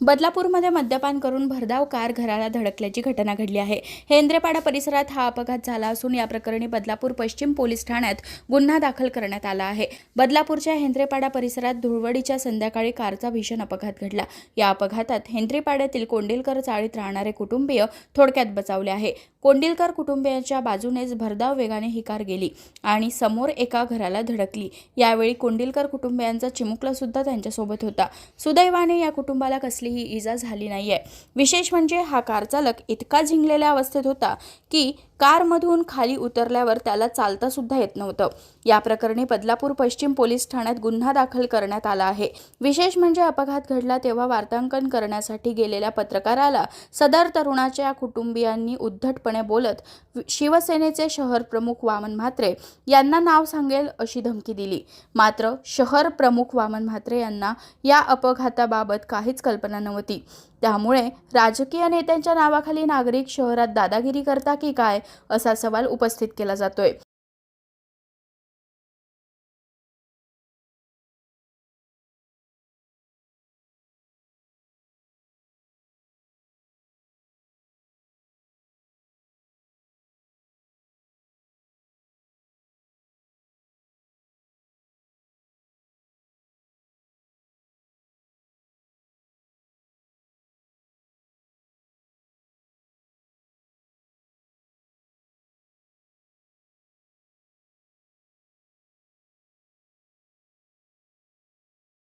बदलापूरमध्ये मद्यपान करून भरधाव कार घराला धडकल्याची घटना घडली आहे. हेंद्रेपाडा परिसरात हा अपघात झाला असून या प्रकरणी बदलापूर पश्चिम पोलीस ठाण्यात गुन्हा दाखल करण्यात आला आहे. बदलापूरच्या हेंद्रेपाडा परिसरात धुळवडीच्या संध्याकाळी कारचा भीषण अपघात घडला. या अपघातात हेंद्रेपाड्यातील कोंडिलकर चाळीत राहणारे कुटुंबीय थोडक्यात बचावले आहे. कोंडिलकर कुटुंबियांच्या बाजूनेच भरधाव वेगाने ही कार गेली आणि समोर एका घराला धडकली. यावेळी कोंडिलकर कुटुंबियांचा चिमुकला सुद्धा त्यांच्यासोबत होता. सुदैवाने या कुटुंबाला कसली कसलीही इजा झाली नाहीये. विशेष म्हणजे हा कार चालक इतका झिंगलेल्या अवस्थेत होता की कारमधून खाली उतरल्यावर त्याला चालता सुद्धा येत नव्हतं. या प्रकरणी बदलापूर पश्चिम पोलीस ठाण्यात गुन्हा दाखल करण्यात आला आहे. विशेष म्हणजे अपघात घडला तेव्हा वार्तांकन करण्यासाठी गेलेल्या पत्रकाराला सदर तरुणाच्या कुटुंबियांनी उद्धटपणे बोलत शिवसेनेचे शहर प्रमुख वामन म्हात्रे यांना नाव सांगेल अशी धमकी दिली. मात्र शहर प्रमुख वामन म्हात्रे यांना या अपघाताबाबत काहीच कल्पना नव्हती त्यामुळे राजकीय नेत्यांच्या नावाखाली नागरिक शहरात दादागिरी करता की काय असा सवाल उपस्थित केला जातोय.